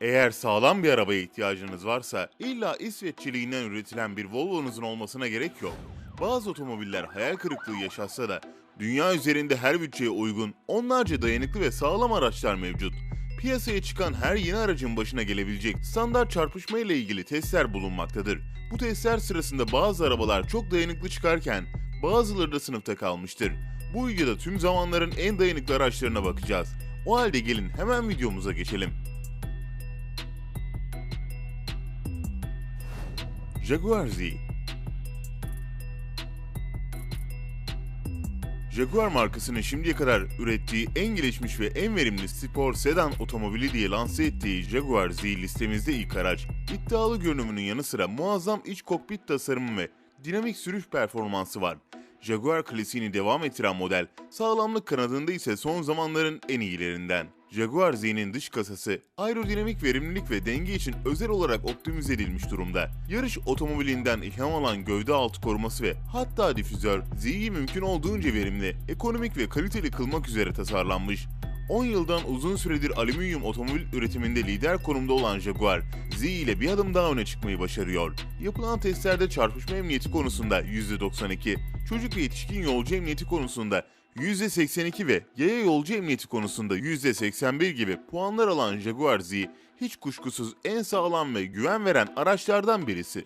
Eğer sağlam bir arabaya ihtiyacınız varsa illa İsveççiliğinden üretilen bir Volvo'nuzun olmasına gerek yok. Bazı otomobiller hayal kırıklığı yaşatsa da dünya üzerinde her bütçeye uygun onlarca dayanıklı ve sağlam araçlar mevcut. Piyasaya çıkan her yeni aracın başına gelebilecek standart çarpışma ile ilgili testler bulunmaktadır. Bu testler sırasında bazı arabalar çok dayanıklı çıkarken bazıları da sınıfta kalmıştır. Bu videoda tüm zamanların en dayanıklı araçlarına bakacağız. O halde gelin hemen videomuza geçelim. Jaguar Z Jaguar markasının şimdiye kadar ürettiği en gelişmiş ve en verimli spor sedan otomobili diye lanse ettiği Jaguar Z listemizde ilk araç. İddialı görünümünün yanı sıra muazzam iç kokpit tasarımı ve dinamik sürüş performansı var. Jaguar klasiğini devam ettiren model, sağlamlık kanadında ise son zamanların en iyilerinden. Jaguar Z'nin dış kasası, aerodinamik verimlilik ve denge için özel olarak optimize edilmiş durumda. Yarış otomobilinden ilham alan gövde altı koruması ve hatta difüzör, Z'yi mümkün olduğunca verimli, ekonomik ve kaliteli kılmak üzere tasarlanmış. 10 yıldan uzun süredir alüminyum otomobil üretiminde lider konumda olan Jaguar, Z ile bir adım daha öne çıkmayı başarıyor. Yapılan testlerde çarpışma emniyeti konusunda %92, çocuk ve yetişkin yolcu emniyeti konusunda %82 ve yaya yolcu emniyeti konusunda %81 gibi puanlar alan Jaguar Z, hiç kuşkusuz en sağlam ve güven veren araçlardan birisi.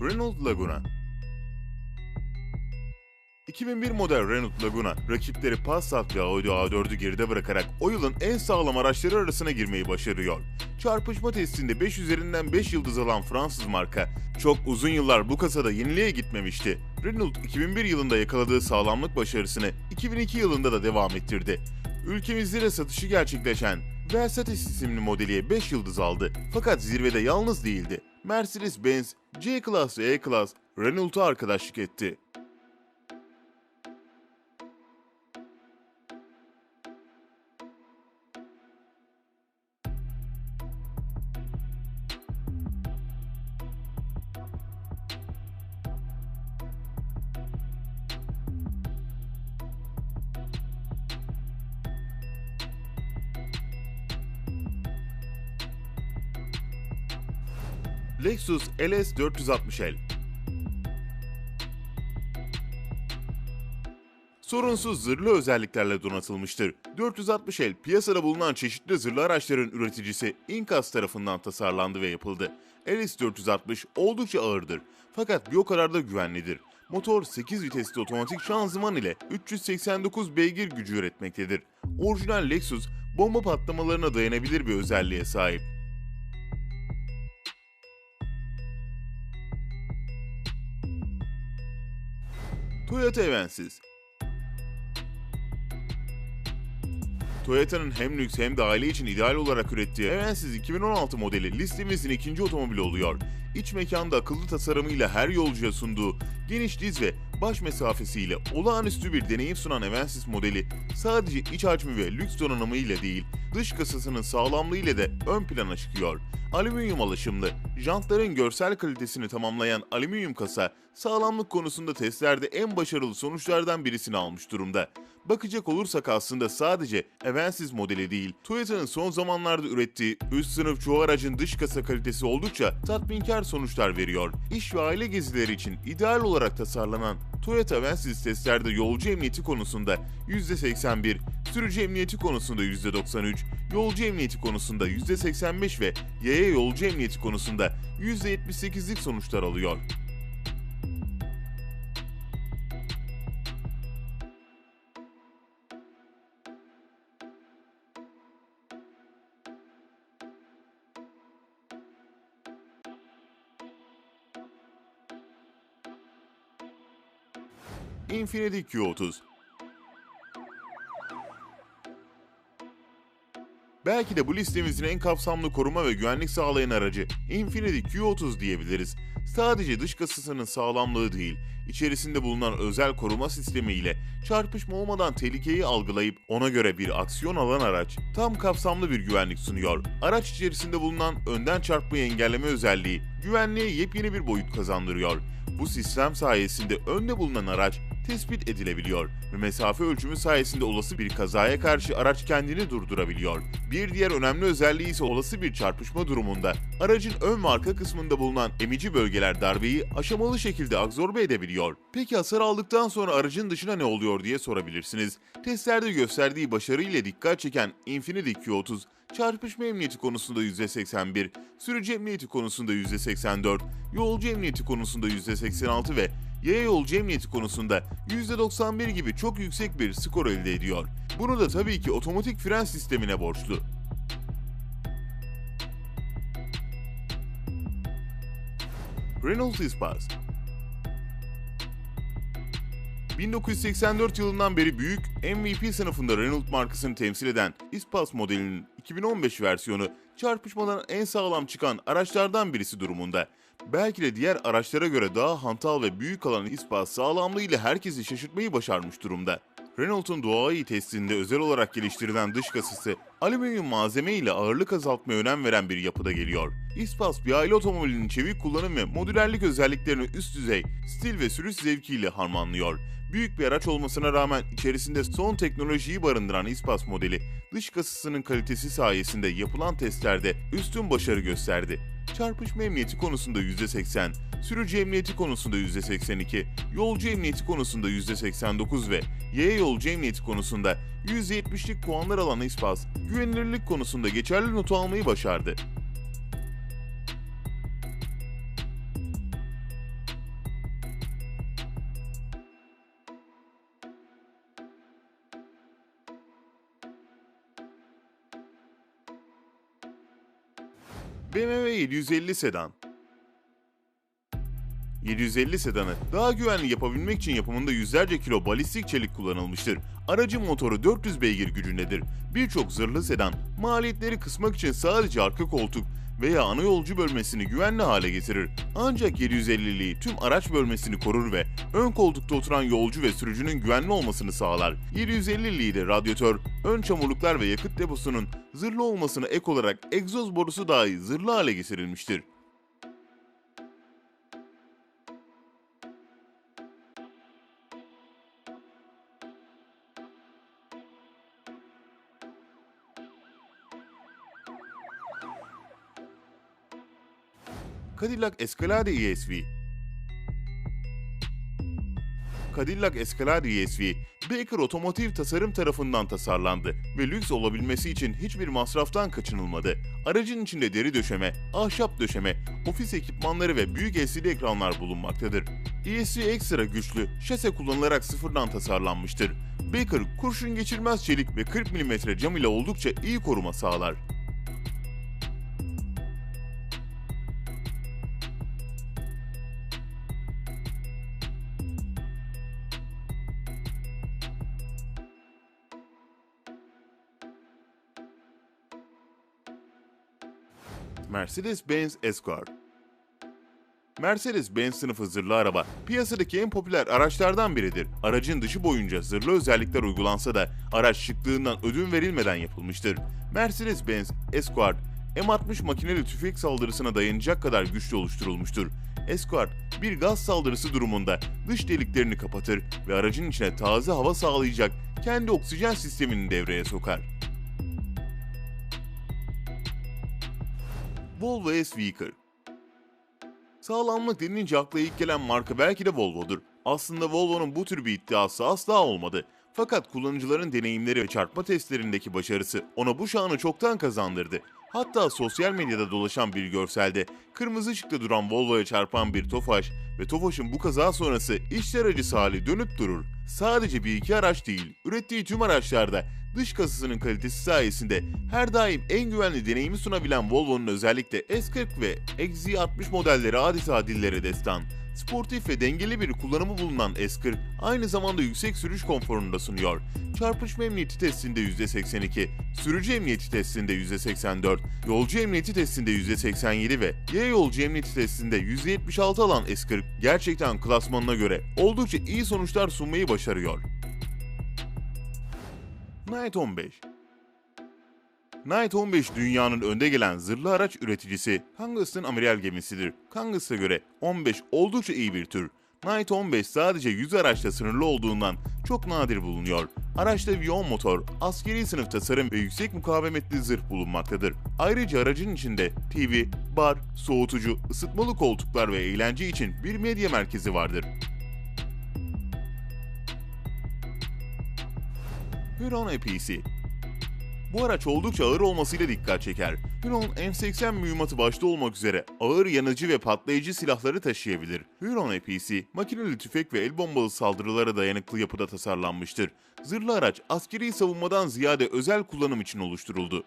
Renault Laguna 2001 model Renault Laguna, rakipleri Passat ve Audi A4'ü geride bırakarak o yılın en sağlam araçları arasına girmeyi başarıyor. Çarpışma testinde 5 üzerinden 5 yıldız alan Fransız marka, çok uzun yıllar bu kasada yeniliğe gitmemişti. Renault 2001 yılında yakaladığı sağlamlık başarısını 2002 yılında da devam ettirdi. Ülkemizde de satışı gerçekleşen Versatis isimli modeliye 5 yıldız aldı. Fakat zirvede yalnız değildi. Mercedes-Benz, C-Class ve E-Class Renault'a arkadaşlık etti. Lexus LS 460L Sorunsuz zırhlı özelliklerle donatılmıştır. 460L piyasada bulunan çeşitli zırhlı araçların üreticisi Incas tarafından tasarlandı ve yapıldı. LS 460 oldukça ağırdır fakat bir o kadar da güvenlidir. Motor 8 vitesli otomatik şanzıman ile 389 beygir gücü üretmektedir. Orijinal Lexus bomba patlamalarına dayanabilir bir özelliğe sahip. Toyota Avensis Toyota'nın hem lüks hem de aile için ideal olarak ürettiği Avensis 2016 modeli listemizin ikinci otomobili oluyor. İç mekanda akıllı tasarımıyla her yolcuya sunduğu geniş diz ve baş mesafesiyle olağanüstü bir deneyim sunan Avensis modeli sadece iç hacmi ve lüks donanımı ile değil, dış kasasının sağlamlığı ile de ön plana çıkıyor. Alüminyum alaşımlı, jantların görsel kalitesini tamamlayan alüminyum kasa, sağlamlık konusunda testlerde en başarılı sonuçlardan birisini almış durumda. Bakacak olursak aslında sadece Avensis modeli değil, Toyota'nın son zamanlarda ürettiği üst sınıf çoğu aracın dış kasa kalitesi oldukça tatminkar sonuçlar veriyor. İş ve aile gezileri için ideal olarak tasarlanan Toyota Avensis testlerde yolcu emniyeti konusunda %81, sürücü emniyeti konusunda %93, yolcu emniyeti konusunda %85 ve yaya yolcu emniyeti konusunda %78'lik sonuçlar alıyor. Infiniti Q30 Belki de bu listemizin en kapsamlı koruma ve güvenlik sağlayan aracı Infiniti Q30 diyebiliriz. Sadece dış kasasının sağlamlığı değil, içerisinde bulunan özel koruma sistemi ile çarpışma olmadan tehlikeyi algılayıp ona göre bir aksiyon alan araç tam kapsamlı bir güvenlik sunuyor. Araç içerisinde bulunan önden çarpmayı engelleme özelliği güvenliğe yepyeni bir boyut kazandırıyor. Bu sistem sayesinde önde bulunan araç tespit edilebiliyor ve mesafe ölçümü sayesinde olası bir kazaya karşı araç kendini durdurabiliyor. Bir diğer önemli özelliği ise olası bir çarpışma durumunda aracın ön ve arka kısmında bulunan emici bölgeler darbeyi aşamalı şekilde absorbe edebiliyor. Peki hasar aldıktan sonra aracın dışına ne oluyor diye sorabilirsiniz. Testlerde gösterdiği başarıyla dikkat çeken Infiniti Q30 çarpışma emniyeti konusunda %81, sürücü emniyeti konusunda %84, yolcu emniyeti konusunda %86 ve yaya yolcu emniyeti konusunda %91 gibi çok yüksek bir skor elde ediyor. Bunu da tabii ki otomatik fren sistemine borçlu. Renault Espace 1984 yılından beri büyük MVP sınıfında Renault markasını temsil eden Ispas modelinin 2015 versiyonu çarpışmadan en sağlam çıkan araçlardan birisi durumunda. Belki de diğer araçlara göre daha hantal ve büyük olan Ispas sağlamlığıyla herkesi şaşırtmayı başarmış durumda. Renault'un Doğayı testinde özel olarak geliştirilen dış kasası, alüminyum malzeme ile ağırlık azaltmaya önem veren bir yapıda geliyor. Ispas bir aile otomobilinin çevik kullanım ve modülerlik özelliklerini üst düzey, stil ve sürüş zevkiyle harmanlıyor. Büyük bir araç olmasına rağmen içerisinde son teknolojiyi barındıran Ispas modeli, dış kasasının kalitesi sayesinde yapılan testlerde üstün başarı gösterdi. Çarpışma emniyeti konusunda %80, sürücü emniyeti konusunda %82, yolcu emniyeti konusunda %89 ve yaya yolcu emniyeti konusunda %70'lik puanlar alan Ispas, güvenilirlik konusunda geçerli notu almayı başardı. BMW 750 sedan 750 sedanı daha güvenli yapabilmek için yapımında yüzlerce kilo balistik çelik kullanılmıştır. Aracın motoru 400 beygir gücündedir. Birçok zırhlı sedan maliyetleri kısmak için sadece arka koltuk veya ana yolcu bölmesini güvenli hale getirir. Ancak 750'liği tüm araç bölmesini korur ve ön koltukta oturan yolcu ve sürücünün güvenli olmasını sağlar. 750'liği de radyatör, ön çamurluklar ve yakıt deposunun zırhlı olmasına ek olarak egzoz borusu dahi zırhlı hale getirilmiştir. Cadillac Escalade ESV Cadillac Escalade ESV, Baker Otomotiv Tasarım tarafından tasarlandı ve lüks olabilmesi için hiçbir masraftan kaçınılmadı. Aracın içinde deri döşeme, ahşap döşeme, ofis ekipmanları ve büyük LCD ekranlar bulunmaktadır. ESV ekstra güçlü, şase kullanılarak sıfırdan tasarlanmıştır. Baker, kurşun geçirmez çelik ve 40 mm cam ile oldukça iyi koruma sağlar. Mercedes-Benz Escort Mercedes-Benz sınıfı zırhlı araba piyasadaki en popüler araçlardan biridir. Aracın dışı boyunca zırhlı özellikler uygulansa da araç şıklığından ödün verilmeden yapılmıştır. Mercedes-Benz Escort M60 makineli tüfek saldırısına dayanacak kadar güçlü oluşturulmuştur. Escort bir gaz saldırısı durumunda dış deliklerini kapatır ve aracın içine taze hava sağlayacak kendi oksijen sistemini devreye sokar. Volvo S-Vehicle Sağlamlık denince akla ilk gelen marka belki de Volvo'dur. Aslında Volvo'nun bu tür bir iddiası asla olmadı. Fakat kullanıcıların deneyimleri ve çarpma testlerindeki başarısı ona bu şanı çoktan kazandırdı. Hatta sosyal medyada dolaşan bir görselde kırmızı ışıkta duran Volvo'ya çarpan bir Tofaş ve Tofaş'ın bu kaza sonrası işler acısı hali dönüp durur. Sadece bir iki araç değil, ürettiği tüm araçlarda dış kasasının kalitesi sayesinde her daim en güvenli deneyimi sunabilen Volvo'nun özellikle S40 ve XC60 modelleri adeta dillere destan. Sportif ve dengeli bir kullanımı bulunan S40 aynı zamanda yüksek sürüş konforunu da sunuyor. Çarpışma emniyeti testinde %82, sürücü emniyeti testinde %84, yolcu emniyeti testinde %87 ve yaya yolcu emniyeti testinde %76 alan S40 gerçekten klasmanına göre oldukça iyi sonuçlar sunmayı başarıyor. Night 15 Knight 15 dünyanın önde gelen zırhlı araç üreticisi Kangas'ın amiral gemisidir. Kangas'a göre 15 oldukça iyi bir tür. Knight 15 sadece 100 araçla sınırlı olduğundan çok nadir bulunuyor. Araçta V10 motor, askeri sınıf tasarım ve yüksek mukavemetli zırh bulunmaktadır. Ayrıca aracın içinde TV, bar, soğutucu, ısıtmalı koltuklar ve eğlence için bir medya merkezi vardır. Huron APC bu araç oldukça ağır olmasıyla dikkat çeker. Huron M80 mühimmatı başta olmak üzere ağır yanıcı ve patlayıcı silahları taşıyabilir. Huron APC, makineli tüfek ve el bombalı saldırılara dayanıklı yapıda tasarlanmıştır. Zırhlı araç askeri savunmadan ziyade özel kullanım için oluşturuldu.